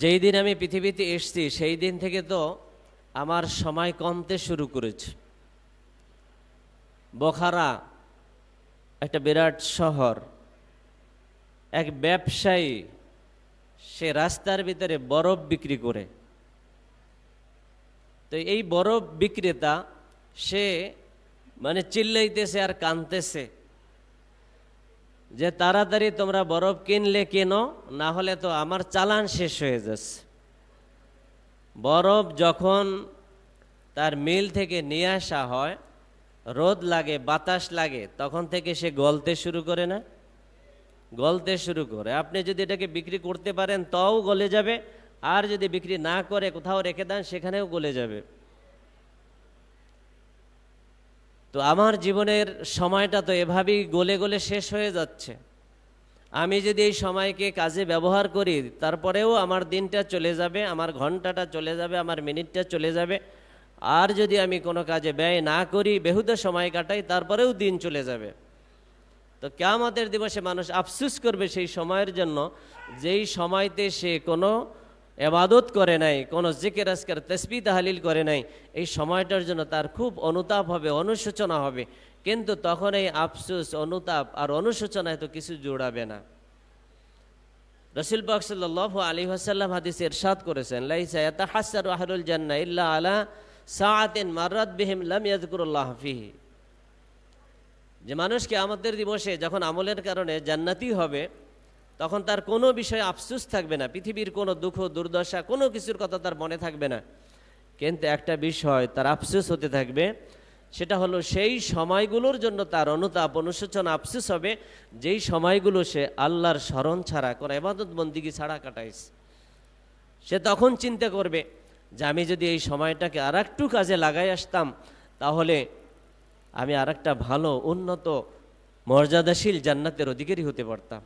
যেই দিন আমি পৃথিবীতে এসছি, সেই দিন থেকে তো আমার সময় কমতে শুরু করেছে। বোখারা একটা বিরাট শহর। এক ব্যবসায়ী, সে রাস্তার ভিতরে বরফ বিক্রি করে। তো এই বরফ বিক্রেতা, সে মানে চিল্লাইতেছে আর কানতেছে। যে তাড়াতাড়ি তোমরা বরফ কিনলে কেনো, না হলে তো আমার চালান শেষ হয়ে যাচ্ছে। বরফ যখন তার মিল থেকে নিয়ে আসা হয়, রোদ লাগে, বাতাস লাগে, তখন থেকে সে গলতে শুরু করে না। গলতে শুরু করে। আপনি যদি এটাকে বিক্রি করতে পারেন, তাও গলে যাবে। আর যদি বিক্রি না করে কোথাও রেখে দেন, সেখানেও গলে যাবে। তো আমার জীবনের সময়টা তো এভাবেই গলে গলে শেষ হয়ে যাচ্ছে। আমি যদি এই সময়কে কাজে ব্যবহার করি, তারপরেও আমার দিনটা চলে যাবে, আমার ঘন্টাটা চলে যাবে, আমার মিনিটটা চলে যাবে। আর যদি আমি কোনো কাজে ব্যয় না করি, বেহুদা সময় কাটাই, তারপরেও দিন চলে যাবে। তো কেয়ামতের দিবসে মানুষ আফসুস করবে সেই সময়ের জন্য, যেই সময়তে সে কোনো এবাদত করে নাই, কোনো জিকের, আজকের তসবি তাহালিল করে নাই, এই সময়টার জন্য তার খুব অনুতাপ হবে, অনুশোচনা হবে। কিন্তু তখন এই আফসুস, অনুতাপ আর অনুশোচনায় তো কিছু জোড়াবে না। রসুল পাক সাল্লাহ আলী হাসাল্লাম হাদিস ইরশাদ করেছেন, লাইসা ইয়াতাহাসসার আহলুল জান্নাহ ইল্লা আলা সাআতিন মাররাত বিহিম লাম ইয়াযকুরুল্লাহ ফিহি। যে মানুষকে আমাদের দিবসে যখন আমলের কারণে জান্নাতি হবে তখন তার কোনো বিষয়ে আফসুস থাকবে না, পৃথিবীর কোনো দুঃখ, দুর্দশা, কোনো কিছুর কথা তার মনে থাকবে না। কিন্তু একটা বিষয় তার আফসুস হতে থাকবে, সেটা হলো সেই সময়গুলোর জন্য তার অনুতাপ, অনুশোচনা আফসুস হবে, যেই সময়গুলো সে আল্লাহর স্মরণ ছাড়া, কোনো এবাদত বন্দিগি ছাড়া কাটাইছে। সে তখন চিন্তা করবে যে আমি যদি এই সময়টাকে আর একটু কাজে লাগাই আসতাম, তাহলে আমি আর একটা ভালো, উন্নত, মর্যাদাশীল জান্নাতের অধিকারী হতে পারতাম।